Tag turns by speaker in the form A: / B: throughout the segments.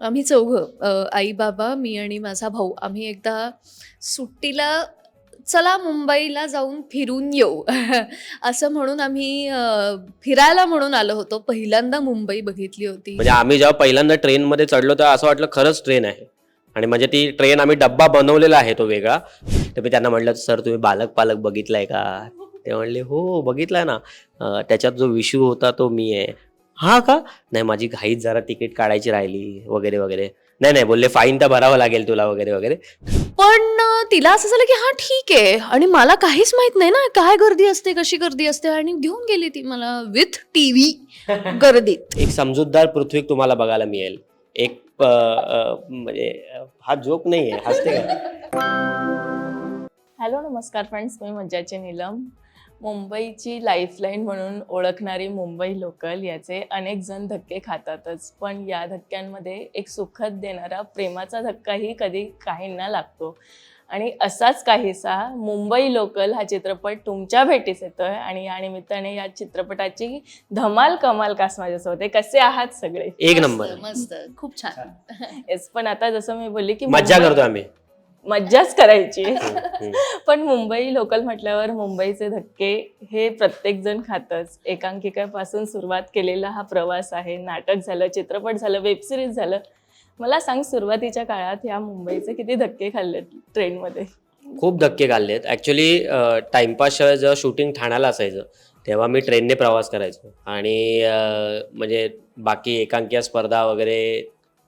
A: आम्ही चौघं आई बाबा मी आणि माझा भाऊ. आम्ही एकदा सुट्टीला चला मुंबईला जाऊन फिरून येऊ. असं म्हणून आम्ही फिरायला म्हणून आलो होतो. पहिल्यांदा मुंबई बघितली होती.
B: म्हणजे आम्ही जेव्हा पहिल्यांदा ट्रेनमध्ये चढलो तेव्हा असं वाटलं खरंच ट्रेन आहे. आणि म्हणजे ती ट्रेन आम्ही डब्बा बनवलेला आहे तो वेगळा. तर मी त्यांना म्हटलं सर तुम्ही बालक पालक बघितलाय का? ते म्हणले हो बघितलाय ना. त्याच्यात जो विशू होता तो मी आहे. हा का? नाही माझी घाईत जरा तिकीट काढायची राहिली वगैरे वगैरे. नाही नाही बोलले फाईन तर भरावं लागेल तुला वगैरे वगैरे.
A: पण अ, तिला असं झालं की हा ठीक आहे. आणि मला काहीच माहीत नाही ना काय गर्दी असते कशी गर्दी असते. आणि घेऊन गेली ती मला विथ टीव्ही गर्दीत.
B: एक समजूतदार पृथ्वी तुम्हाला बघायला मिळेल. एक अं, अं, म्हणजे अं, हा जोक नाही आहे हसते का?
C: हॅलो नमस्कार फ्रेंड्स मी मज्जाचे नीलम. मुंबईची लाईफलाईन म्हणून ओळखणारी मुंबई लोकल याचे अनेक जण धक्के खातातच. पण या धक्क्यांमध्ये एक सुखद देणारा प्रेमाचा धक्काही कधी काहींना लागतो. आणि असाच काहीसा मुंबई लोकल हा चित्रपट तुमच्या भेटीस येतोय आणि या निमित्ताने या चित्रपटाची धमाल कमाल कास माझ्यासोबत आहे. कसे आहात सगळे?
B: एक नंबर.
A: मस्त, खूप छान.
C: येस पण आता जसं मी बोलली की
B: मज्जा करतो आम्ही.
C: मज्जाच करायची. पण मुंबई लोकल म्हटल्यावर मुंबईचे धक्के हे प्रत्येक जण खातच. एकांकिकेपासून सुरुवात केलेला हा प्रवास आहे. नाटक झालं चित्रपट झालं वेबसिरीज झालं. मला सांग सुरुवातीच्या काळात या मुंबईचे किती धक्के खाल्ले ट्रेनमध्ये?
B: खूप धक्के खाल्लेत. ॲक्च्युली टाइमपासशिवाय जेव्हा शूटिंग ठाण्याला असायचं तेव्हा मी ट्रेनने प्रवास करायचो. आणि म्हणजे बाकी एकांकिया स्पर्धा वगैरे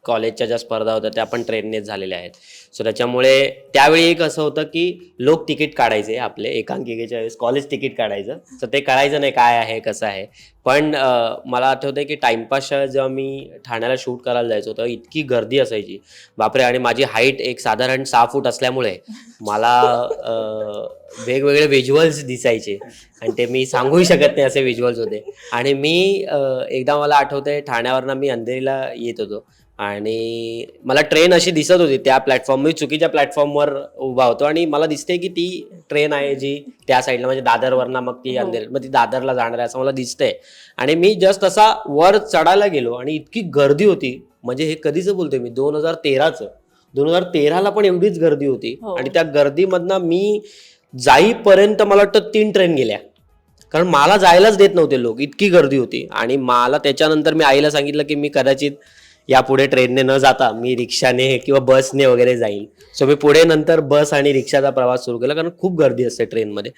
B: कॉलेजच्या ज्या स्पर्धा होत्या त्या पण ट्रेननेच झालेल्या आहेत. सो त्याच्यामुळे त्यावेळी एक असं होतं की लोक तिकीट काढायचे आपले एकांकिकेच्या वेळेस कॉलेज तिकीट काढायचं. तर ते कळायचं नाही काय आहे कसं आहे. पण मला आठवतंय की टाइमपासच्या जेव्हा मी ठाण्याला शूट करायला जायचो तर इतकी गर्दी असायची. बापरे आणि माझी हाईट एक साधारण सहा फूट असल्यामुळे मला वेगवेगळे व्हिज्युअल्स दिसायचे. आणि ते मी सांगूही शकत नाही असे व्हिज्युअल्स होते. आणि मी एकदा मला आठवतंय ठाण्यावरनं मी अंधेरीला येत होतो. आणि मला ट्रेन अशी दिसत होती त्या प्लॅटफॉर्म मी चुकीच्या प्लॅटफॉर्मवर उभा होतो आणि मला दिसते की ती ट्रेन आहे जी त्या साईडला म्हणजे दादरवरनं मग ती
C: हो.
B: अंधेरी मग ती दादरला जाणार आहे असं मला दिसतंय. आणि मी जस्ट असा वर चढायला गेलो आणि इतकी गर्दी होती म्हणजे हे कधीच बोलतोय मी दोन हजार तेराचं. दोन हजार तेराला पण एवढीच गर्दी होती.
C: हो.
B: आणि त्या गर्दीमधनं मी जाईपर्यंत मला वाटतं तीन ट्रेन गेल्या. कारण मला जायलाच देत नव्हते लोक इतकी गर्दी होती. आणि मला त्याच्यानंतर मी आईला सांगितलं की मी कदाचित यापुढे ट्रेनने न जाता मी रिक्षाने किंवा बसने वगैरे जाईल सो मी पुढे नंतर बस आणि रिक्षाचा प्रवास सुरू केला कारण खूप गर्दी असते ट्रेनमध्ये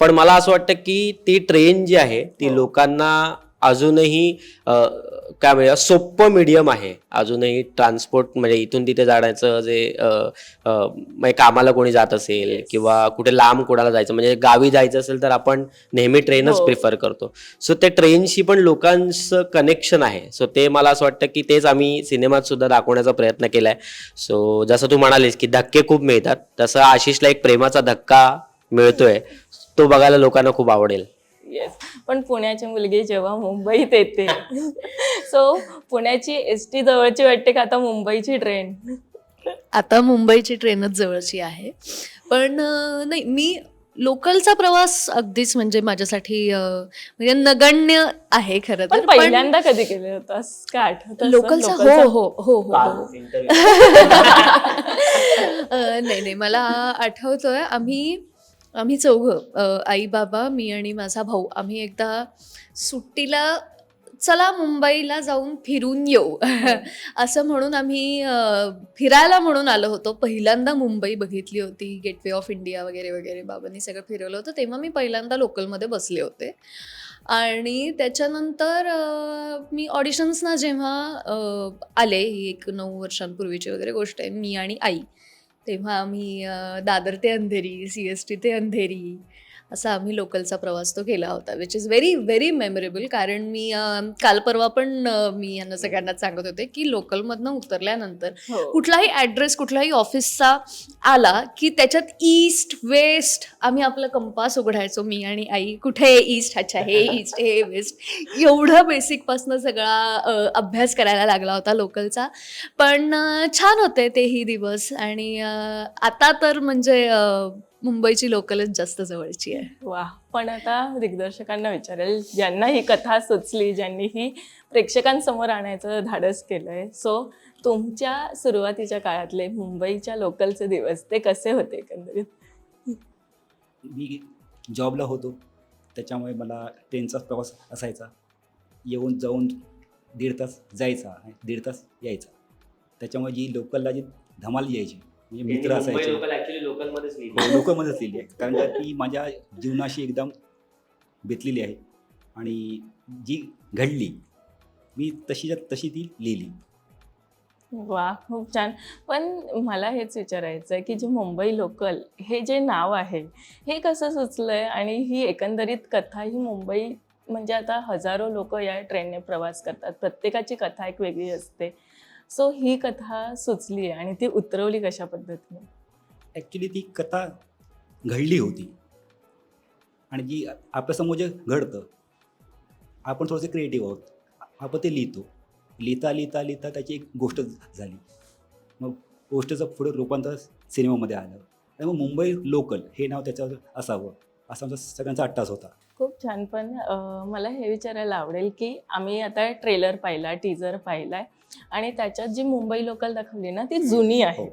B: पण मला असं वाटतं की ती ट्रेन जी आहे ती
C: हो.
B: लोकांना अजूनही काय म्हणजे सोपं मीडियम आहे. अजूनही ट्रान्सपोर्ट म्हणजे इथून तिथे जाण्याचं जे म्हणजे कामाला कोणी जात असेल. किंवा कुठे लांब कोणाला जायचं म्हणजे गावी जायचं असेल तर आपण नेहमी ट्रेनच
C: हो.
B: प्रिफर करतो. सो ते ट्रेनशी पण लोकांचं कनेक्शन आहे. सो ते मला असं वाटतं की तेच आम्ही सिनेमात सुद्धा दाखवण्याचा प्रयत्न केलाय. सो जसं तू म्हणालीस की धक्के खूप मिळतात तसं आशिषला एक प्रेमाचा धक्का मिळतोय. तो बघायला लोकांना खूप आवडेल.
C: येस पण पुण्याची मुलगी जेव्हा मुंबईत येते सो पुण्याची एस टी जवळची वाटते का? आता मुंबईची ट्रेन
A: आता मुंबईची ट्रेनच जवळची आहे. पण नाही मी लोकलचा प्रवास अगदीच म्हणजे माझ्यासाठी म्हणजे नगण्य आहे खरं
C: पण
A: तर
C: पहिल्यांदा कधी केलं होतास? काय आठवत
A: लोकलचा? हो हो हो हो. हो नाही नाही मला आठवतोय आम्ही आम्ही चौघं आई बाबा मी आणि माझा भाऊ आम्ही एकदा सुट्टीला चला मुंबईला जाऊन फिरून येऊ. असं म्हणून आम्ही फिरायला म्हणून आलो होतो. पहिल्यांदा मुंबई बघितली होती गेटवे ऑफ इंडिया वगैरे वगैरे बाबांनी सगळं फिरवलं होतं. तेव्हा मी पहिल्यांदा लोकलमध्ये बसले होते. आणि त्याच्यानंतर मी ऑडिशन्सना जेव्हा आले ही एक नऊ वर्षांपूर्वीची वगैरे गोष्ट आहे मी आणि आई तेव्हा आम्ही दादर ते अंधेरी सी एस टी ते अंधेरी असा आम्ही लोकलचा प्रवास तो केला होता which is very very memorable कारण मी काल परवा पण मी यांना सगळ्यांना सांगत होते की लोकलमधनं उतरल्यानंतर
C: हो.
A: कुठलाही ॲड्रेस कुठलाही ऑफिसचा आला की त्याच्यात ईस्ट वेस्ट आम्ही आपला कंपास उघडायचो मी आणि आई कुठे ईस्ट अच्छा हे ईस्ट हे वेस्ट एवढं बेसिकपासनं सगळा अभ्यास करायला लागला होता लोकलचा. पण छान होते तेही दिवस. आणि आता तर म्हणजे मुंबईची लोकलच जास्त जवळची आहे.
C: वा पण आता दिग्दर्शकांना विचारेल ज्यांना ही कथा सुचली ज्यांनी ही प्रेक्षकांसमोर आणायचं धाडस केलंय. सो तुमच्या सुरुवातीच्या काळातले मुंबईच्या लोकलचे दिवस ते कसे होते एकंदरीत?
D: मी जॉबला होतो. त्याच्यामुळे मला ट्रेनचाच प्रवास असायचा. येऊन जाऊन दीड तास जायचा आणि दीड तास यायचा. त्याच्यामुळे जी लोकलला जी धमाल यायची म्हणजे मित्र असायचे
B: ऍक्च्युली लोकलमध्येच
D: लोकमध्येच लिहिली आहे. कारण का ती माझ्या जीवनाशी एकदम बेतलेली आहे. आणि जी घडली मी तशीच्या तशी ती लिहिली.
C: वा खूप छान. पण मला हेच विचारायचं आहे की जे मुंबई लोकल हे जे नाव आहे हे कसं सुचलंय? आणि ही एकंदरीत कथा ही मुंबई म्हणजे आता हजारो लोक या ट्रेनने प्रवास करतात. प्रत्येकाची कथा एक वेगळी असते. सो ही कथा सुचली आहे आणि ती उतरवली कशा पद्धतीने?
D: ॲक्च्युली ती कथा घडली होती. आणि जी आपल्यासमोर जे घडतं आपण थोडंसं क्रिएटिव्ह आहोत. आपण ते लिहितो. लिहिता लिहिता लिहिता त्याची एक गोष्ट झाली. मग गोष्टीचं पुढे रूपांतर सिनेमामध्ये आलं. आणि मग मुंबई लोकल हे नाव त्याच्यावर असावं असा आमचा सगळ्यांचा अट्टास होता.
C: खूप छान. पण मला हे विचारायला आवडेल की आम्ही आता ट्रेलर पाहिला टीजर पाहिलाय. आणि त्याच्यात जी मुंबई लोकल दाखवली ना ती जुनी आहे.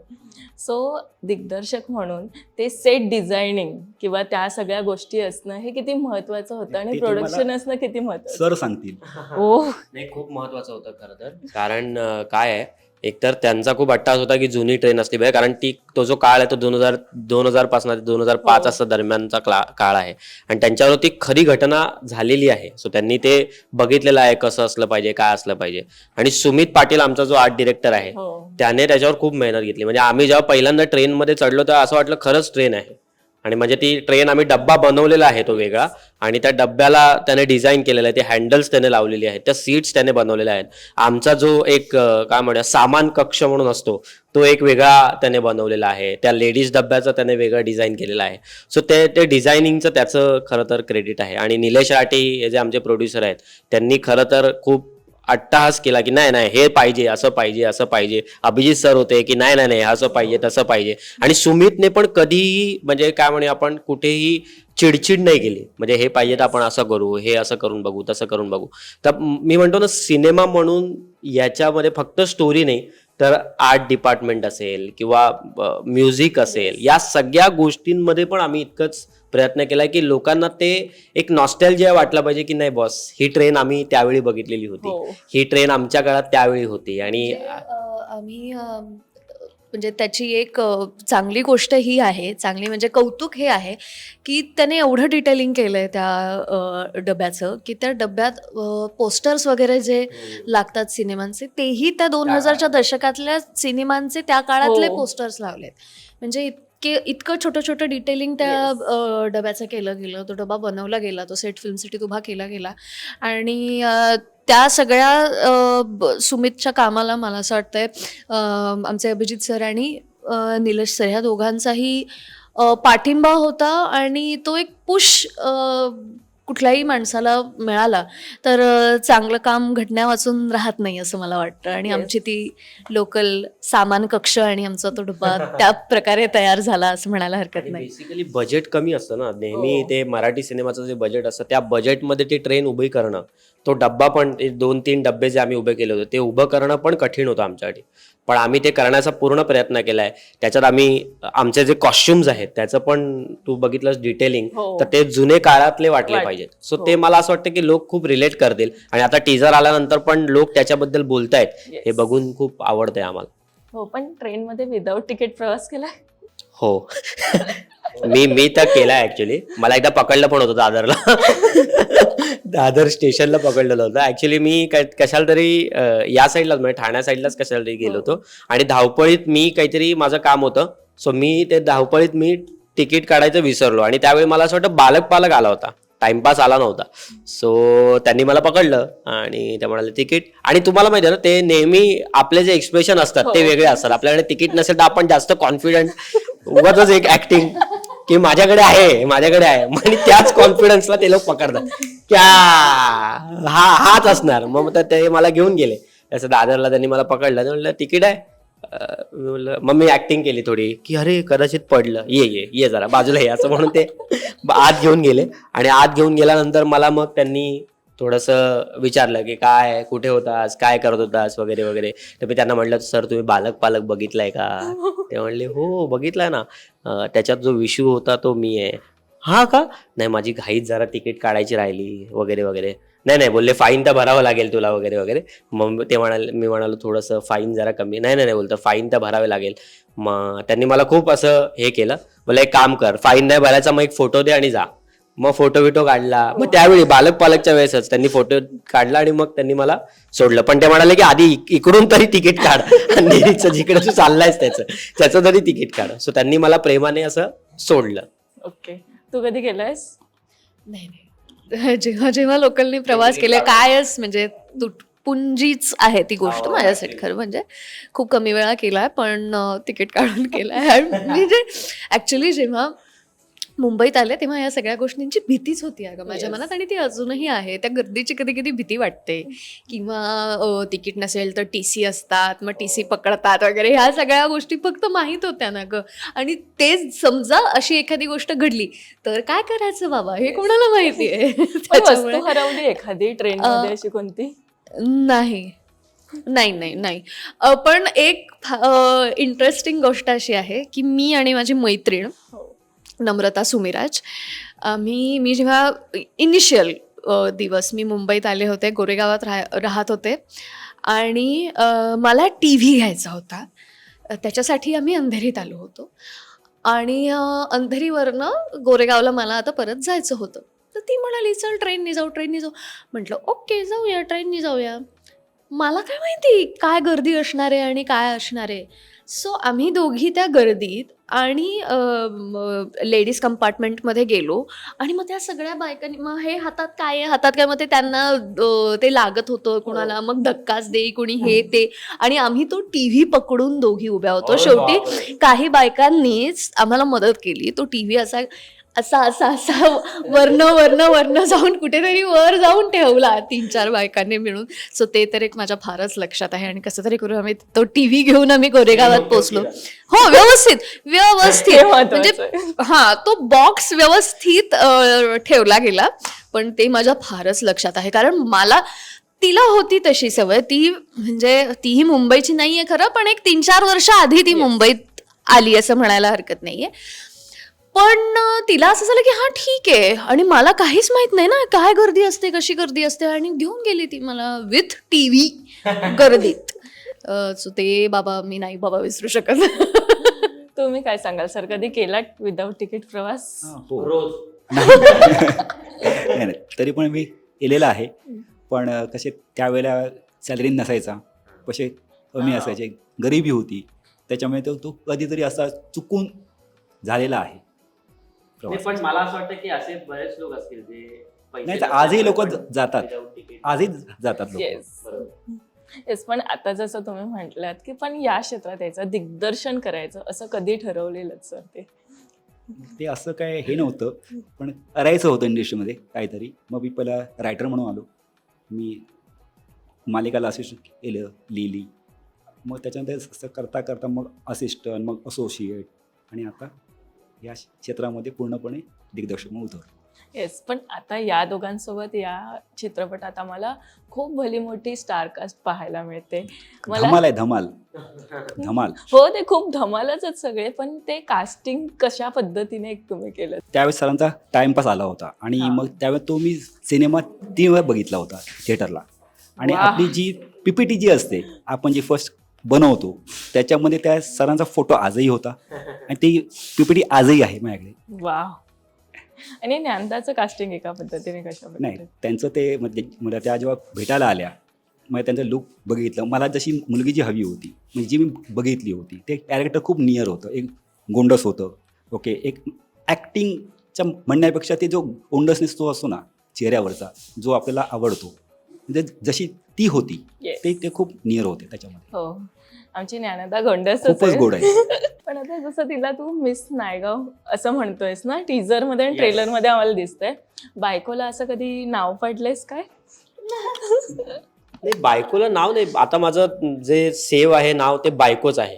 C: सो दिग्दर्शक म्हणून ते सेट डिझायनिंग किंवा त्या सगळ्या गोष्टी असणं हे किती महत्वाचं होतं आणि
D: ते तुम्हाला
C: प्रोडक्शन असणं किती महत्वाचं
D: सर सांगतील.
C: हो.
B: नाही खूप महत्वाचं होतं खरं तर. कारण अं, काय आहे एकतर त्यांचा खूप अट्टास होता की जुनी ट्रेन असली पाहिजे कारण ती तो जो काळ आहे तो दोन हजार दोन हजारपासून ते दोन हजार पाच
C: हो.
B: असा दरम्यानचा काळ आहे. आणि त्यांच्यावर ती खरी घटना झालेली आहे. सो त्यांनी ते बघितलेलं आहे कसं असलं पाहिजे काय असलं पाहिजे. आणि सुमित पाटील आमचा जो आर्ट डिरेक्टर आहे
C: हो.
B: त्याने त्याच्यावर खूप मेहनत घेतली. म्हणजे आम्ही जेव्हा पहिल्यांदा ट्रेनमध्ये चढलो तेव्हा असं वाटलं खरंच ट्रेन आहे. आणि म्हणजे ती ट्रेन आम्ही डब्बा बनवलेला आहे तो वेगळा. आणि त्या डब्याला त्याने डिझाईन केलेलं आहे ते हँडल्स त्याने लावलेली आहेत त्या सीट्स त्याने बनवलेल्या आहेत. आमचा जो एक काय म्हणूया सामान कक्ष म्हणून असतो तो एक वेगळा त्याने बनवलेला आहे. त्या लेडीज डब्याचं त्याने वेगळा डिझाईन केलेला आहे. सो ते ते डिझायनिंगचं त्याचं खरं तर क्रेडिट आहे. आणि निलेश राठी हे जे आमचे प्रोड्युसर आहेत त्यांनी खरं तर खूप अट्टाहास केला की नाही नाही हे पाहिजे असं पाहिजे असं पाहिजे. अभिजित सर होते की नाही नाही नाही असं पाहिजे तसं पाहिजे. आणि सुमितने पण कधीही म्हणजे काय म्हणे आपण कुठेही चिडचिड नाही केली. म्हणजे हे पाहिजे तर आपण असं करू हे असं करून बघू तसं करून बघू. तर मी म्हणतो ना सिनेमा म्हणून याच्यामध्ये फक्त स्टोरी नाही तर आर्ट डिपार्टमेंट असेल किंवा म्युझिक असेल या सगळ्या गोष्टींमध्ये पण आम्ही इतकंच प्रयत्न केलाय की लोकांना ते एक नॉस्टॅल्जिया वाटला पाहिजे की नाही बॉस ही ट्रेन आम्ही त्यावेळी बघितलेली होती.
C: हो.
B: ही ट्रेन आमच्या काळात त्यावेळी होती आणि
A: आम्ही म्हणजे त्याची एक चांगली गोष्ट ही आहे चांगली म्हणजे कौतुक हे आहे की त्याने एवढं डिटेलिंग केलं आहे त्या डब्याचं की त्या डब्यात पोस्टर्स वगैरे जे लागतात सिनेमांचे तेही त्या दोन हजारच्या दशकातल्या सिनेमांचे त्या काळातले
C: हो.
A: पोस्टर्स लावलेत म्हणजे इतके इतकं छोटं छोटं डिटेलिंग त्या डब्याचं केलं गेलं तो डबा बनवला गेला तो सेट फिल्मसाठी उभा केला गेला. आणि त्या सगळ्या सुमितच्या कामाला मला असं वाटतंय आमचे अभिजित सर आणि निलेश सर ह्या दोघांचाही पाठिंबा होता आणि तो एक पुश कुठल्याही माणसाला मिळाला तर चांगलं काम घटना वाचून राहत नाही असं मला वाटतं आणि. आमची ती लोकल सामान कक्ष आणि आमचा तो डब्बा त्या प्रकारे तयार झाला असं म्हणायला हरकत नाही
B: बेसिकली बजेट कमी असतं ना नेहमी
C: हो.
B: ते मराठी सिनेमाचं जे बजेट असतं त्या बजेटमध्ये ती ट्रेन उभी करणं तो डब्बा पण दोन तीन डब्बे जे आम्ही उभे केले होते ते उभं करणं पण कठीण होतं आमच्यासाठी पण आम्ही ते करण्याचा पूर्ण प्रयत्न केलाय. त्याच्यात आम्ही आमचे जे कॉस्ट्युम्स आहेत त्याचं पण तू बघितलंस डिटेलिंग
C: हो.
B: तर ते जुने काळातले वाटले
C: वाट-
B: पाहिजेत. सो
C: हो.
B: ते मला असं वाटतं की लोक खूप रिलेट करतील. आणि आता टीजर आल्यानंतर पण लोक त्याच्याबद्दल बोलतायत. हे बघून खूप आवडतंय आम्हाला.
C: हो पण ट्रेनमध्ये विदाऊट तिकीट प्रवास केलाय?
B: हो. मी मी तर केलाय ऍक्च्युली मला एकदा पकडलं पण होतं दादरला. दादर स्टेशनला पकडलेलं होतं. ऍक्च्युली मी कशाला तरी या साईडलाच म्हणजे ठाण्या साईडलाच कशाला तरी गेलो होतो. आणि धावपळीत मी काहीतरी माझं काम होतं. सो मी ते धावपळीत मी तिकीट काढायचं विसरलो. आणि त्यावेळी मला असं वाटतं बालक पालक आला होता. टाइमपास आला नव्हता. सो त्यांनी मला पकडलं आणि ते म्हणाले तिकीट. आणि तुम्हाला माहिती आहे ना ते नेहमी आपले जे एक्सप्रेशन असतात ते
C: हो.
B: वेगळे असतात. आपल्याकडे तिकीट नसेल तर आपण जास्त कॉन्फिडंट उगाच एक ऍक्टिंग की माझ्याकडे आहे माझ्याकडे आहे. म्हणजे त्याच कॉन्फिडन्सला ते लोक पकडतात. क्या? हा हाच असणार. मग तर ते मला घेऊन गेले. तसं दादरला त्यांनी मला पकडलं. म्हणलं तिकीट आहे. मम्मी मग मी ऍक्टिंग केली थोडी. की अरे कदाचित पडलं. ये ये ये जरा बाजूला ये असं म्हणून ते आत घेऊन गेले. आणि आत घेऊन गेल्यानंतर मला मग त्यांनी थोडंसं विचारलं की काय कुठे होतास? काय करत होतास? वगैरे वगैरे. तर मी त्यांना म्हटलं सर तुम्ही बालक पालक बघितलाय का? ते म्हणले हो बघितलाय ना. त्याच्यात जो विशू होता तो मी आहे. हा का? नाही माझी घाईत जरा तिकीट काढायची राहिली. वगैरे वगैरे. नाही नाही बोलले फाईन तर भरावं लागेल तुला वगैरे वगैरे. मग ते म्हणाले मी म्हणालो थोडंसं फाईन जरा कमी. नाही नाही नाही बोलतं फाईन तर भरावे लागेल. मग त्यांनी मला खूप असं हे केलं. बोला एक काम कर फाईन नाही भरायचा मग एक फोटो दे आणि जा. मग फोटो बिटो काढला. मग त्यावेळी बालक पालकच्या वेळेसच त्यांनी फोटो काढला आणि मग त्यांनी मला सोडलं. पण ते म्हणाले की आधी इक- इकडून तरी तिकीट काढ. आणि जिकडे तू चाललायस त्याचं त्याचं तरी तिकीट काढ. सो त्यांनी मला प्रेमाने असं सोडलं.
C: ओके तू कधी केलंयस?
A: नाही नाही. जेव्हा जेव्हा लोकलने प्रवास केला कायच म्हणजे तुटपुंजीच आहे ती गोष्ट
B: हो,
A: माझ्यासाठी खरं म्हणजे. खूप कमी वेळा केलाय पण तिकीट काढून केलाय. म्हणजे ऍक्च्युली जेव्हा मुंबईत आले तेव्हा या सगळ्या गोष्टींची भीतीच होती अगं माझ्या. मनात आणि ती अजूनही आहे. त्या गर्दीची कधी कधी भीती वाटते. किंवा तिकीट नसेल तर टी सी असतात मग टी सी पकडतात वगैरे. ह्या सगळ्या गोष्टी फक्त माहीत होत्या ना ग. आणि ते समजा अशी एखादी गोष्ट घडली तर काय करायचं बाबा? हे कोणाला माहिती आहे?
C: हरवली एखादी ट्रेन अशी कोणती?
A: नाही. नाही नाही नाही. पण एक इंटरेस्टिंग गोष्ट अशी आहे की मी आणि माझी मैत्रीण
C: हो.
A: नम्रता सुमिराज. आम्ही मी जेव्हा इनिशियल दिवस मी मुंबईत आले होते गोरेगावात राह राहत होते आणि मला टी व्ही घ्यायचा होता. त्याच्यासाठी आम्ही अंधेरीत आलो होतो आणि अंधेरीवरनं गोरेगावला मला आता परत जायचं होतं. तर ती म्हणाली चल ट्रेननी जाऊ ट्रेननी जाऊ. म्हटलं ओके जाऊया ट्रेननी जाऊया. मला काय माहिती काय गर्दी असणार आहे आणि काय असणार. आहे सो आम्ही दोघी त्या गर्दीत आणि लेडीज कंपार्टमेंटमध्ये गेलो. आणि मग त्या सगळ्या बायकांनी मग हे हातात काय आहे? हातात काय? मग ते त्यांना ते लागत होतं कुणाला मग धक्काच दे कुणी हे ते. आणि आम्ही तो टी व्ही पकडून दोघी उभ्या होतो. शेवटी. काही बायकांनीच आम्हाला मदत केली. तो टी व्ही असा असा असा असा वर्ण वर्ण वर्ण जाऊन कुठेतरी वर जाऊन ठेवला तीन चार बायकांनी मिळून. सो ते तर एक माझ्या फारच लक्षात आहे. आणि कसं तरी करून आम्ही तो टी व्ही घेऊन आम्ही गोरेगावात पोहोचलो. हो व्यवस्थित व्यवस्थित.
C: हे
A: म्हणजे. हा तो बॉक्स व्यवस्थित ठेवला गेला. पण ते माझ्या फारच लक्षात आहे. कारण मला तिला होती तशी सवय. ती म्हणजे तीही मुंबईची नाहीये खरं पण एक तीन चार वर्ष आधी ती मुंबईत आली असं म्हणायला हरकत नाहीये. पण तिला असं झालं की हा ठीक आहे आणि मला काहीच माहीत नाही ना काय गर्दी असते कशी गर्दी असते आणि घेऊन गेली ती मला विथ टी व्ही गर्दीत. सो ते बाबा मी नाही बाबा विसरू शकत.
C: तुम्ही काय सांगाल सर? कधी केला विदाऊट तिकीट प्रवास?
D: हा,
B: रोज.
D: नाही नाही तरी पण मी केलेलं आहे. पण कसे त्यावेळेला सॅलरी नसायचा. कसे कमी असायचे. गरिबी होती. त्याच्यामुळे तो तो कधीतरी असा चुकून झालेला आहे. प्रवास.
B: पण मला असं वाटतं की असे बरेच लोक असतील जे पैसे
D: नाही तर आजही लोक जातात. आजही जातात लोक.
C: येस
B: बरोबर.
C: येस पण आता जसं तुम्ही म्हटलात की पण या क्षेत्रात यायचं दिग्दर्शन करायचं असं कधी ठरवलेलंच सर ते?
D: ते असं काय हे नव्हतं पण करायचं होतं इंडस्ट्रीमध्ये काहीतरी. मग मी पहिला रायटर म्हणून आलो. मी मालिकाला असिस्ट केलं लिहिली. मग त्याच्यानंतर असं करता करता मग असिस्टंट मग असोसिएट आणि आता या क्षेत्रामध्ये पूर्णपणे दिग्दर्शक म्हणून उतरलो.
C: येस पण आता या दोघांसोबत या चित्रपटात आम्हाला खूप भली मोठी स्टारकास्ट पाहायला मिळते. मला
D: धमाल आहे धमाल. धमाल.
C: हो ते खूप धमालच आहेत सगळे पण ते कास्टिंग कशा पद्धतीने तुम्ही केलं?
D: त्यावेळेस सरांचा टाइमपास आला होता आणि. मग त्यावेळेस तो मी सिनेमा तीन वेळा बघितला होता थिएटरला आणि. आपली जी पीपीटी जी असते आपण जी फर्स्ट बनवतो. त्याच्यामध्ये त्या सरांचा फोटो आजही होता. आणि ती पीपीटी आजही आहे माझ्याकडे.
C: वा आणि ज्ञानदाचं कास्टिंग एका पद्धतीने कशा
D: नाही त्यांचं ते म्हणजे म्हणजे त्या जेव्हा भेटायला आल्या मग त्यांचं लुक बघितलं. मला जशी मुलगी जी हवी होती म्हणजे जी मी बघितली होती ते कॅरेक्टर खूप नियर होतं. एक गोंडस होतं. ओके एक ॲक्टिंगच्या म्हणण्यापेक्षा ते जो गोंडसनेस तो असतो ना चेहऱ्यावरचा जो आपल्याला आवडतो. म्हणजे जशी ती होती.
C: Yes.
D: ते ते खूप नियर होते त्याच्यामध्ये.
C: हो. आमची ज्ञानदा गोंडसच
D: खूपच गोड आहे.
C: पण आता जसं तिला तू मिस नायगाव असं म्हणतोयस ना टीजरमध्ये आणि
B: Yes.
C: ट्रेलरमध्ये आम्हाला दिसतंय. बायकोला असं कधी नाव पडलंयस काय?
B: नाही बायकोला नाव नाही. आता माझं जे सेव्ह आहे नाव ते बायकोच आहे.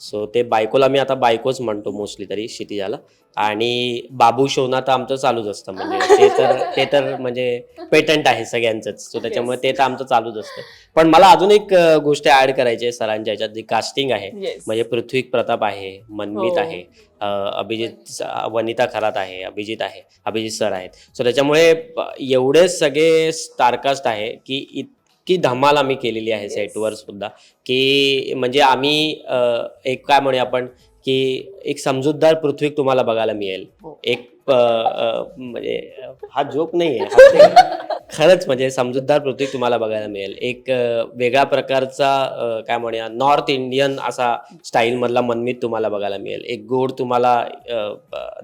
B: सो ते बायकोला मी आता बायकोच म्हणतो मोस्टली तरी क्षितिजाला. आणि बाबू शोना तर आमचं चालूच असतं. म्हणजे ते तर ते तर म्हणजे पेटंट आहे सगळ्यांचंच. सो त्याच्यामुळे ते तर आमचं चालूच असतं. पण मला अजून एक गोष्ट ऍड करायची आहे सरांच्या ह्याच्यात जी कास्टिंग आहे. म्हणजे पृथ्वी प्रताप आहे मनमित
C: हो.
B: आहे अभिजित वनिता खरात आहे अभिजित आहे अभिजित सर आहेत. सो त्याच्यामुळे एवढे सगळे स्टारकास्ट आहे की इतकी धमाल आम्ही केलेली आहे. सेटवर सुद्धा. की म्हणजे आम्ही एक काय म्हणूया आपण की एक समजूतदार पृथ्वी तुम्हाला बघायला मिळेल.
C: हो.
B: एक म्हणजे हा जोक नाही आहे. खरंच म्हणजे समजूतदार पृथ्वी तुम्हाला बघायला मिळेल. एक वेगळ्या प्रकारचा काय म्हणूया नॉर्थ इंडियन असा स्टाईल मधला मनमीत तुम्हाला बघायला मिळेल. एक गोड तुम्हाला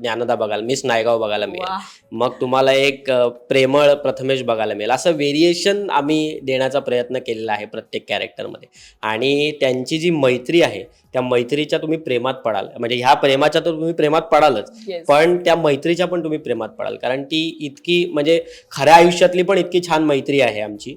B: ज्ञानदा बघायला मिस नायगाव बघायला मिळेल. मग तुम्हाला एक प्रेमळ प्रथमेश बघायला मिळेल. असं व्हेरिएशन आम्ही देण्याचा प्रयत्न केलेला आहे प्रत्येक कॅरेक्टरमध्ये आणि त्यांची जी मैत्री आहे त्या मैत्रीच्या तुम्ही प्रेमात पडाल. म्हणजे ह्या प्रेमाच्या तर तुम्ही प्रेमात पडालच.
C: Yes.
B: पण त्या मैत्रीच्या पण तुम्ही प्रेमात पडाल. कारण ती इतकी म्हणजे खऱ्या आयुष्यातली पण इतकी छान मैत्री आहे आमची.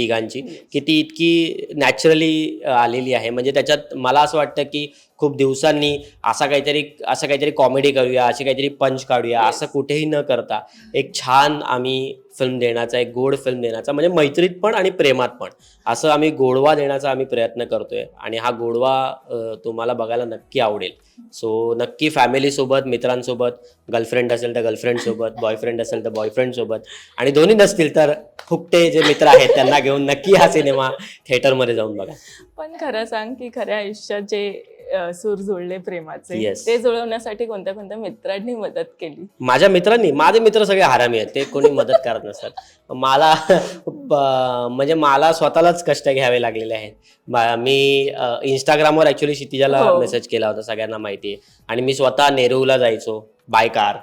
B: तिघांची की ती इतकी नॅचरली आलेली आहे. म्हणजे त्याच्यात मला असं वाटतं की खूप दिवसांनी असा काहीतरी असं काहीतरी कॉमेडी करूया अशी काहीतरी पंच काढूया. असं कुठेही न करता एक छान आम्ही फिल्म देण्याचा एक गोड फिल्म देण्याचा म्हणजे मैत्रीत पण आणि प्रेमात पण असं आम्ही गोडवा देण्याचा आम्ही प्रयत्न करतोय. आणि हा गोडवा तुम्हाला बघायला नक्की आवडेल. सो नक्की फॅमिलीसोबत मित्रांसोबत गर्लफ्रेंड असेल तर गर्लफ्रेंड सोबत बॉयफ्रेंड असेल तर बॉयफ्रेंड सोबत. आणि दोन्ही नसतील तर फुकटे जे मित्र आहेत त्यांना घेऊन नक्की हा सिनेमा थिएटरमध्ये जाऊन बघा.
C: पण खरं सांग की खऱ्या आयुष्यात जे सूर जुळले प्रेमाचे.
B: Yes.
C: ते जुळवण्यासाठी कोणत्या कोणत्या मित्रांनी मदत केली?
B: माझ्या मित्रांनी माझे मित्र सगळे हरामी आहेत ते कोणी मदत करत नसतात. मला ब- म्हणजे मला स्वतःलाच कष्ट घ्यावे लागलेले आहेत. बा- मी अ, इंस्टाग्रामवर ऍक्च्युली क्षितिजाला
C: हो.
B: मेसेज केला होता सगळ्यांना माहिती आहे आणि मी स्वतः नेरूला जायचो बाय कार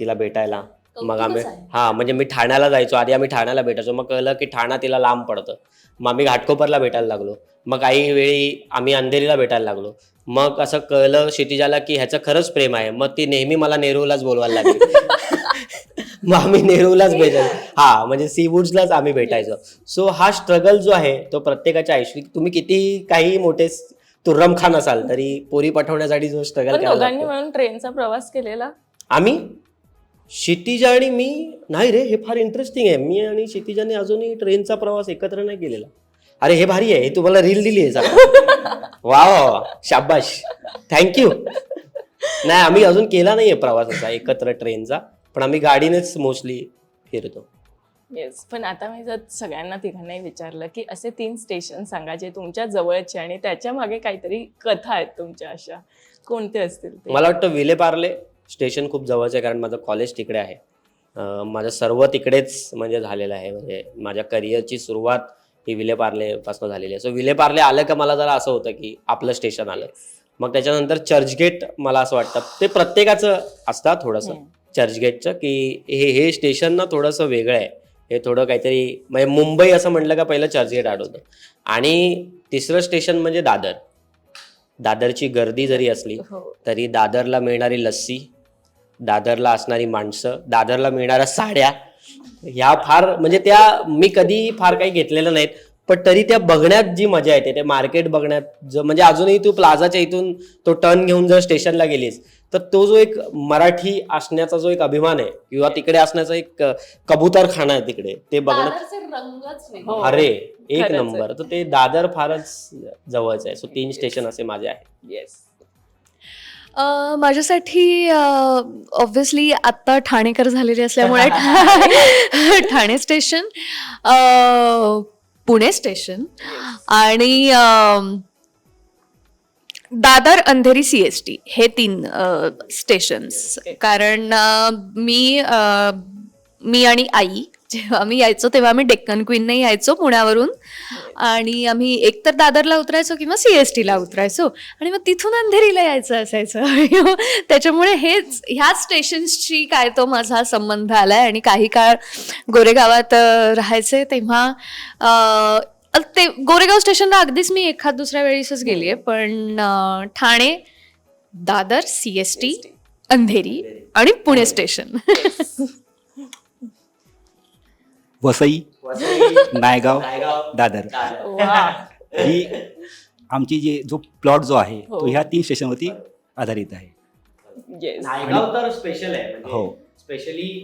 B: तिला भेटायला. मग आम्ही. हा म्हणजे मी ठाण्याला जायचो आधी आम्ही ठाण्याला भेटायचो. मग कळलं की ठाणा तिला लांब पडतं. मग आम्ही घाटकोपरला भेटायला लागलो. मग काही वेळी आम्ही अंधेरीला भेटायला लागलो. मग असं कळलं क्षितिजाला की ह्याचं खरंच प्रेम आहे. मग ती नेहमी मला नेरूलाच बोलवायला लागली. मग आम्ही नेरूलाच भेटायचो. हा म्हणजे सीवूड्सलाच आम्ही भेटायचो. सो हा स्ट्रगल जो आहे तो प्रत्येकाच्या आयुष्यात तुम्ही किती काही मोठे तुर्रम खान असाल तरी पोरी पाठवण्यासाठी जो स्ट्रगल
C: दोघांनी. मिळून ट्रेनचा प्रवास केलेला?
B: आम्ही? क्षितिजा आणि मी नाही रे हे फार इंटरेस्टिंग आहे. मी आणि क्षितिजाने अजूनही ट्रेनचा प्रवास एकत्र नाही केलेला. अरे हे भारी आहे. हे तुम्हाला रील दिली आहे. वा वा शाबाश. थँक्यू नाही आम्ही अजून केला नाहीये प्रवास असा एकत्र ट्रेनचा पण आम्ही गाडीनेच मोस्टली फिरतो.
C: येस पण आता मी जर सगळ्यांना तिघांनाही विचारलं की असे तीन स्टेशन सांगा जे तुमच्या जवळचे आणि त्याच्यामागे काहीतरी कथा आहेत तुमच्या अशा. कोणते असतील ते?
B: मला वाटतं विलेपार्ले स्टेशन खूप जवळचं आहे कारण माझं कॉलेज तिकडे आहे. माझं सर्व तिकडेच म्हणजे झालेलं आहे. म्हणजे माझ्या करिअरची सुरुवात ही विलेपार्लेपासून झालेली आहे. सो विलेपार्ले आलं का मला जरा असं होतं की आपलं स्टेशन आलं. मग त्याच्यानंतर चर्चगेट मला असं वाटतं ते प्रत्येकाचं असतं थोडंसं. चर्चगेटचं की हे हे स्टेशन ना थोडंसं वेगळं आहे. हे थोडं काहीतरी म्हणजे मुंबई असं म्हटलं का पहिलं चर्चगेट आठवतं. आणि तिसरं स्टेशन म्हणजे दादर. दादरची गर्दी जरी असली
C: हो.
B: तरी दादरला मिळणारी लस्सी दादरला असणारी माणसं दादरला मिळणाऱ्या साड्या ह्या फार म्हणजे त्या मी कधी फार काही घेतलेल्या नाहीत पण तरी त्या बघण्यात जी मजा येते ते मार्केट बघण्यात म्हणजे अजूनही तू प्लाझाच्या इथून तो टर्न घेऊन जर स्टेशनला गेलीस तर तो जो एक मराठी असण्याचा जो एक अभिमान आहे किंवा तिकडे असण्याचा एक कबूतर खाना आहे तिकडे ते बघण्यात.
C: हो.
B: अरे एक
C: आहे.
B: नंबर तर ते दादर फारच जवळच आहे सो तीन स्टेशन असे माझे आहेत
C: येस
A: माझ्यासाठी ऑब्व्हियसली आत्ता ठाणेकर झालेले असल्यामुळे ठाणे स्टेशन पुणे स्टेशन आणि Dadar Andheri C S T हे तीन स्टेशन्स. कारण मी मी आणि आई जेव्हा आम्ही यायचो तेव्हा आम्ही डेक्कन क्वीनने यायचो पुण्यावरून आणि आम्ही एकतर दादरला उतरायचो किंवा सी एस टीला उतरायचो. आणि मग तिथून अंधेरीला यायचं असायचं. त्याच्यामुळे हेच ह्याच स्टेशन्सशी काय तो माझा संबंध आलाय. आणि काही काळ गोरेगावात राहायचे तेव्हा ते गोरेगाव स्टेशनला अगदीच मी एखाद दुसऱ्या वेळेसच गेली आहे पण Thane Dadar C S T Andheri आणि पुणे स्टेशन.
D: वसई. नायगाव दादर.
C: वा
D: ही आमची जी जो प्लॉट जो आहे तो
C: हो.
D: ह्या तीन स्टेशनवरती आधारित आहे.
C: येस
B: नायगाव तर स्पेशल आहे म्हणजे
D: हो.
B: स्पेशली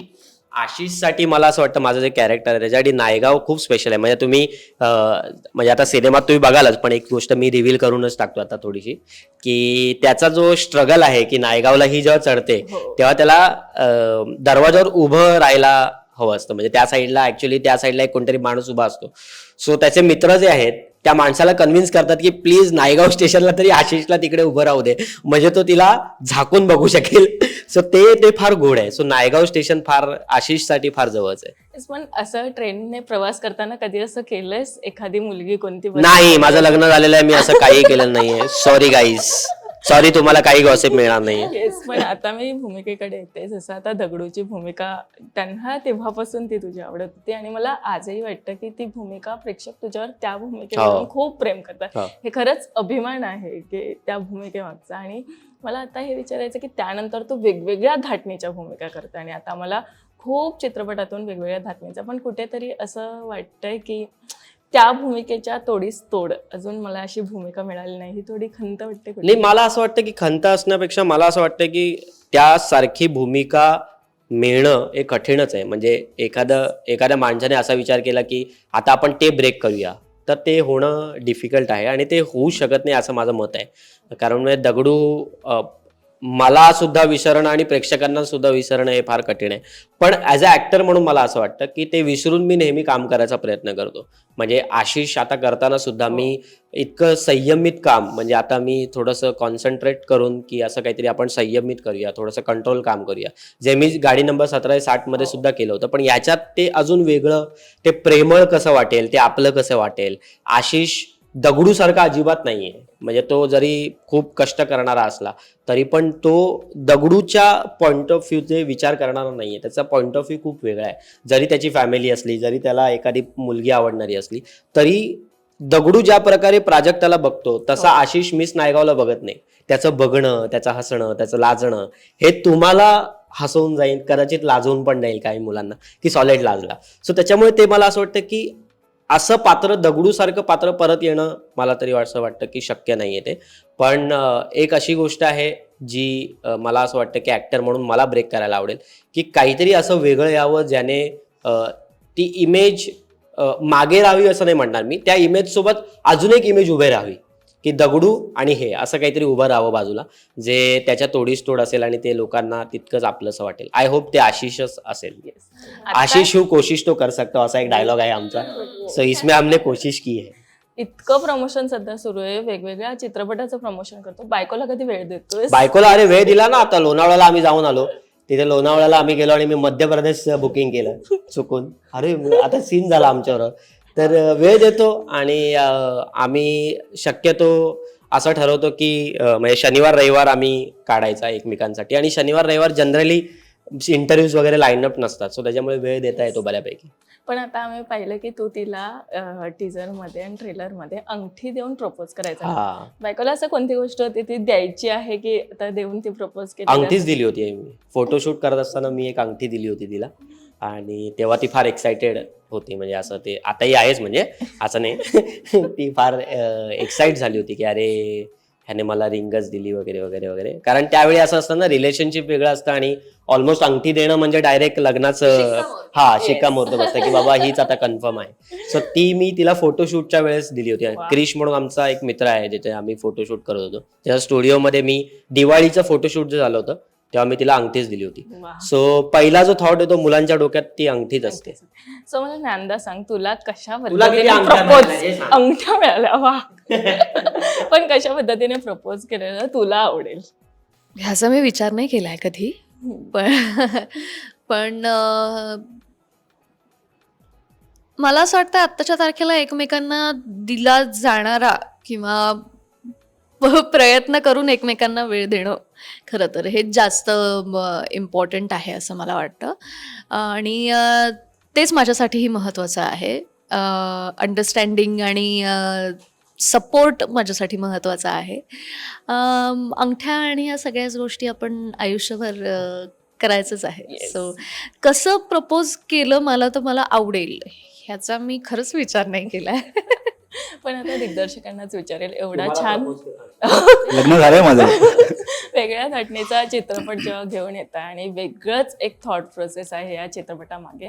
B: आशिषसाठी मला असं वाटतं माझं जे कॅरेक्टर आहे त्याच्यासाठी नायगाव खूप स्पेशल आहे. म्हणजे तुम्ही अं, म्हणजे आता सिनेमात तुम्ही बघालच पण एक गोष्ट मी रिव्हील करूनच टाकतो आता थोडीशी की त्याचा जो स्ट्रगल आहे की नायगावला ही जेव्हा चढते
C: हो.
B: तेव्हा त्याला अं, दरवाजावर उभं राहायला हवं असतं. म्हणजे त्या साईडला ऍक्च्युली त्या साईडला एक कोणतरी माणूस उभा असतो. सो त्याचे मित्र जे आहेत त्या माणसाला कन्व्हिन्स करतात की प्लीज नायगाव स्टेशनला तरी आशिषला तिकडे उभं राहू दे. म्हणजे तो तिला झाकून बघू शकेल. सो ते ते फार गोड आहे. सो नायगाव स्टेशन फार आशिषसाठी फार जवळच आहे.
C: पण असं ट्रेनने प्रवास करताना कधी असं केलंयस? एखादी मुलगी कोणती
B: नाही माझं लग्न झालेलं आहे. मी असं काही केलं नाहीये. सॉरी गाईज सॉरी तुम्हाला काही गॉसिप मिळणार नाही
C: येस पण आता मी भूमिकेकडे येते जसं आता दगडूची भूमिका त्यांना तेव्हापासून ती तुझी आवडत होती आणि मला आजही वाटतं की ती भूमिका प्रेक्षक तुझ्यावर त्या भूमिकेवरून
B: हो.
C: खूप प्रेम करतात
B: हो.
C: हे खरंच अभिमान आहे की त्या भूमिकेमागचा आणि मला आता हे विचारायचं की त्यानंतर तू वेगवेगळ्या धाटणीच्या भूमिका करते आणि आता मला खूप चित्रपटातून वेगवेगळ्या धाटणीचा पण कुठेतरी असं वाटतंय की त्या भूमिकेच्या तोडीस तोड. अजून मला अशी भूमिका मिळाली नाही. ही थोडी खंत वाटते कुठे.
B: नाही मला असं वाटतं की खंत असण्यापेक्षा मला असं वाटतं की त्यासारखी भूमिका मिळणं हे कठीणच आहे. म्हणजे एखादं एखाद्या माणसाने असा विचार केला की आता आपण ते ब्रेक करूया. तर ते होणं डिफिकल्ट आहे आणि ते होऊ शकत नाही असं माझं मत आहे. कारण म्हणजे दगडू मला सुद्धा विसरणं आणि प्रेक्षकांना सुद्धा विसरणं हे फार कठीण आहे. पण ॲज अ ॲक्टर म्हणून मला असं वाटतं की ते विसरून मी नेहमी काम करायचा प्रयत्न करतो. म्हणजे आशिष आता करताना सुद्धा मी इतकं संयमित काम म्हणजे आता मी थोडंसं कॉन्सन्ट्रेट करून की असं काहीतरी आपण संयमित करूया थोडंसं कंट्रोल काम करूया. जे मी गाडी नंबर सतरा साठमध्ये सुद्धा केलं होतं पण याच्यात ते अजून वेगळं ते प्रेमळ कसं वाटेल ते आपलं कसं वाटेल आशिष दगडूसारखा अजिबात नाहीये. म्हणजे तो जरी खूप कष्ट करणारा असला तरी पण तो दगडूच्या पॉइंट ऑफ व्ह्यूचे विचार करणारा नाहीये. त्याचा पॉइंट ऑफ व्ह्यू खूप वेगळा आहे. जरी त्याची फॅमिली असली जरी त्याला एखादी मुलगी आवडणारी असली तरी दगडू ज्या प्रकारे प्राजक्ताला बघतो तसा आशिष मिस नायगावला बघत नाही. त्याचं बघणं त्याचं हसणं त्याचं लाजणं हे तुम्हाला हसवून जाईल कदाचित लाजवून पण जाईल काही मुलांना की सॉलिड लाजला. सो त्याच्यामुळे ते मला असं वाटतं की असं पात्र दगडूसारखं पात्र परत येणं मला तरी असं वाटतं की शक्य नाही आहे ते. पण एक अशी गोष्ट आहे जी मला असं वाटतं की ॲक्टर म्हणून मला ब्रेक करायला आवडेल की काहीतरी असं वेगळं यावं ज्याने ती इमेज मागे राहावी असं नाही म्हणणार मी. त्या इमेजसोबत अजून एक इमेज उभे राहावी. की दगडू आणि हे असं काहीतरी उभं राहावं बाजूला जे त्याच्या तोडीस तोड असेल आणि ते लोकांना तितकंच आपलंसं वाटेल. आय होप ते आशिषच असेल. आशिष हू कोशिश तो कर सकता असा एक डायलॉग आहे आमचा. सो इसमें हमने कोशिश की है.
C: इतकं प्रमोशन सध्या सुरू आहे. वेगवेगळ्या चित्रपटाचं प्रमोशन करतो. बायकोला कधी वेळ देतोय
B: बायकोला अरे वेळ दिला ना. आता लोणावळ्याला आम्ही जाऊन आलो. तिथे लोणावळ्याला आम्ही गेलो आणि मी मध्य प्रदेश बुकिंग केलं चुकून. अरे आता सीन झाला आमच्यावर. तर वेळ देतो आणि आम्ही शक्यतो असं ठरवतो की म्हणजे शनिवार रविवार आम्ही काढायचा एकमेकांसाठी. आणि शनिवार रविवार जनरली इंटरव्ह्यूज वगैरे लाईनअप नसतात. सो त्याच्यामुळे वेळ देता येतो बऱ्यापैकी.
C: पण आता आम्ही पाहिलं की तू तिला टीजरमध्ये आणि ट्रेलरमध्ये अंगठी देऊन प्रपोज करायचा. बायकोला असं कोणती गोष्ट होती? ती द्यायची आहे की आता देऊन ती प्रपोज केली
B: अंगठीच दिली होती मी. फोटोशूट करत असताना मी एक अंगठी दिली होती तिला. आणि तेव्हा ती फार एक्साइटेड होती. म्हणजे असं ते आताही आहेच म्हणजे. असं नाही. ती फार एक्साइट झाली होती की अरे ह्याने मला रिंगच दिली वगैरे वगैरे वगैरे. कारण त्यावेळी असं असतं ना रिलेशनशिप वेगळं असतं आणि ऑलमोस्ट अंगठी देणं म्हणजे डायरेक्ट लग्नाचं हा शिक्कामोर्तब असतं की बाबा हीच आता कन्फर्म आहे. सो ती मी तिला फोटोशूटच्या वेळेस दिली होती. क्रिश म्हणून आमचा एक मित्र आहे ज्याचे आम्ही फोटोशूट करत होतो. त्या स्टुडिओमध्ये मी दिवाळीचं फोटोशूट जे झालं होतं तेव्हा मी तिला अंगठीच दिली होती. सो पहिला जो थॉट येतो मुलांच्या डोक्यात ती अंगठीच असते.
C: सो मला ज्ञानदा सांग तुला कशा
B: तुला किती
C: पद्धतीने प्रपोज. अंगठ्या मिळाल्या वा. पण कशा पद्धतीने प्रपोज केलेलं तुला आवडेल?
A: ह्याचा मी विचार नाही केलाय कधी. पण पण मला असं वाटतं आत्ताच्या तारखेला एकमेकांना दिला जाणारा किंवा प्रयत्न करून एकमेकांना वेळ देणं खरं तर हेच जास्त इम्पॉर्टंट आहे असं मला वाटतं. आणि तेच माझ्यासाठीही महत्त्वाचं आहे. अंडरस्टँडिंग आणि सपोर्ट माझ्यासाठी महत्त्वाचा आहे. अंगठ्या आणि या सगळ्याच गोष्टी आपण आयुष्यभर करायचंच आहे.
C: Yes.
A: सो कसं प्रपोज केलं मला तर मला आवडेल ह्याचा मी खरंच विचार नाही केलाय
C: पण आता दिग्दर्शकांनाच विचारेल एवढा छान
D: लग्न झालंय माझं.
C: वेगळ्या धाटणीचा चित्रपट जेव्हा घेऊन येत आहे आणि वेगळंच एक थॉट प्रोसेस आहे या चित्रपटामागे.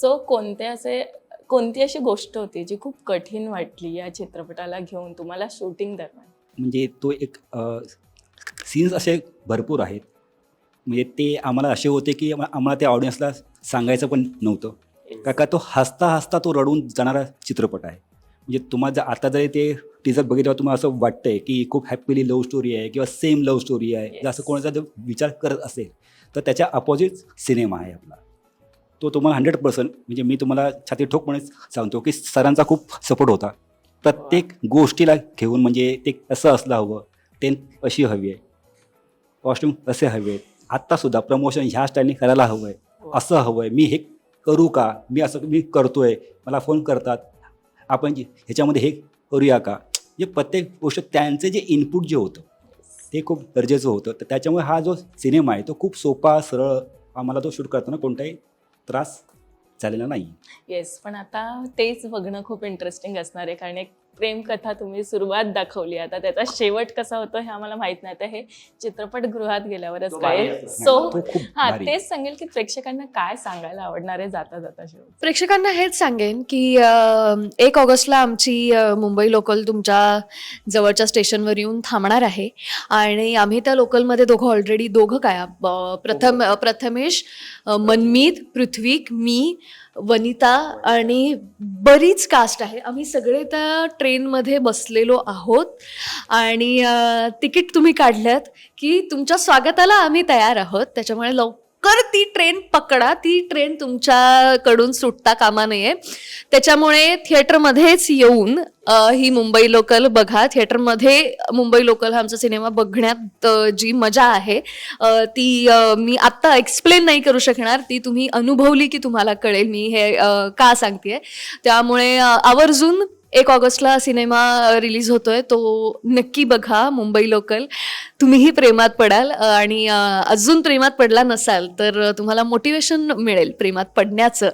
C: सो कोणते असे कोणती अशी गोष्ट होती जी खूप कठीण वाटली या चित्रपटाला घेऊन तुम्हाला शूटिंग दरम्यान?
D: म्हणजे तो एक सीन्स असे भरपूर आहेत. म्हणजे ते आम्हाला असे होते की आम्हा- आम्हाला त्या ऑडियन्सला सांगायचं पण नव्हतं. का का तो हसता हसता तो रडून जाणारा चित्रपट आहे. म्हणजे तुम्हाला जर आता जरी ते टीजर बघितल्यावर तुम्हाला असं वाटतंय की खूप हॅपीली लव्ह स्टोरी आहे किंवा सेम लव्ह स्टोरी आहे जर असं. कोणाचा जर विचार करत असेल तर त्याच्या अपोजिट सिनेमा आहे आपला. तो तुम्हाला हंड्रेड पर्सेंट म्हणजे मी तुम्हाला छाती ठोकपणे सांगतो की सरांचा खूप सपोर्ट होता. प्रत्येक गोष्टीला घेऊन म्हणजे ते कसं असलं हवं टेन अशी हवी आहे. कॉस्ट्युम कसे हवे आहेत. आत्तासुद्धा प्रमोशन ह्या स्टाईलने करायला हवं आहे. असं हवं आहे. मी हे करू का? मी असं मी करतोय. मला फोन करतात. आपण जे- ह्याच्यामध्ये हे करूया का? जे प्रत्येक गोष्ट त्यांचं जे इनपुट जे होतं ते खूप गरजेचं होतं. तर त्याच्यामुळे हा जो सिनेमा आहे तो खूप सोपा सरळ आम्हाला तो शूट करताना कोणताही त्रास झालेला नाही.
C: येस पण आता तेच बघणं खूप इंटरेस्टिंग असणार आहे. कारण एक प्रेमकथा तुम्ही सुरुवात दाखवली. आता त्याचा शेवट कसा होतो हे आम्हाला माहीत नाही. तर हे चित्रपटगृहात गेल्यावरच कळेल.
B: असतो.
C: सो हा. तेच सांगेल की प्रेक्षकांना काय सांगायला आवडणार आहे जाता जाता शेवट
A: प्रेक्षकांना हेच सांगेन की एक ऑगस्टला आमची मुंबई लोकल तुमच्या जवळच्या स्टेशनवर येऊन थांबणार आहे. आणि आम्ही त्या लोकलमध्ये दोघं ऑलरेडी दोघं काय प्रथम प्रथमेश मनमीत पृथ्वीक मी वनिता आणि बरीच कास्ट आहे. आम्ही सगळे त्या ट्रेनमध्ये बसलेलो आहोत. आणि तिकीट तुम्ही काढल्यात की तुमच्या स्वागताला आम्ही तयार आहोत. त्याच्यामुळे लव लवकर ती ट्रेन पकडा. ती ट्रेन तुमच्याकडून सुटता कामा नये. त्याच्यामुळे थिएटरमध्येच येऊन ही मुंबई लोकल बघा. थिएटरमध्ये मुंबई लोकल हा आमचा सिनेमा बघण्यात जी मजा आहे ती मी आत्ता एक्सप्लेन नाही करू शकणार. ती तुम्ही अनुभवली की तुम्हाला कळेल. मी हे का सांगते त्यामुळे आवर्जून एक ऑगस्टला सिनेमा रिलीज होतोय. तो नक्की बघा मुंबई लोकल. तुम्हीही प्रेमात पडाल आणि अजून प्रेमात पडला नसाल तर तुम्हाला मोटिवेशन मिळेल प्रेमात पडण्याचं.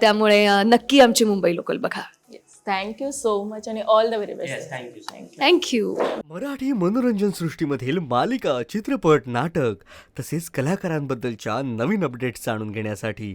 A: त्यामुळे नक्की आमची मुंबई लोकल बघा.
C: Yes thank you so much आणि all the very best
B: thank you
C: thank you
A: thank you
E: Marathi मनोरंजन सृष्टीमधील मालिका चित्रपट नाटक तसेच कलाकारांबद्दलच्या नवीन अपडेट्स जाणून घेण्यासाठी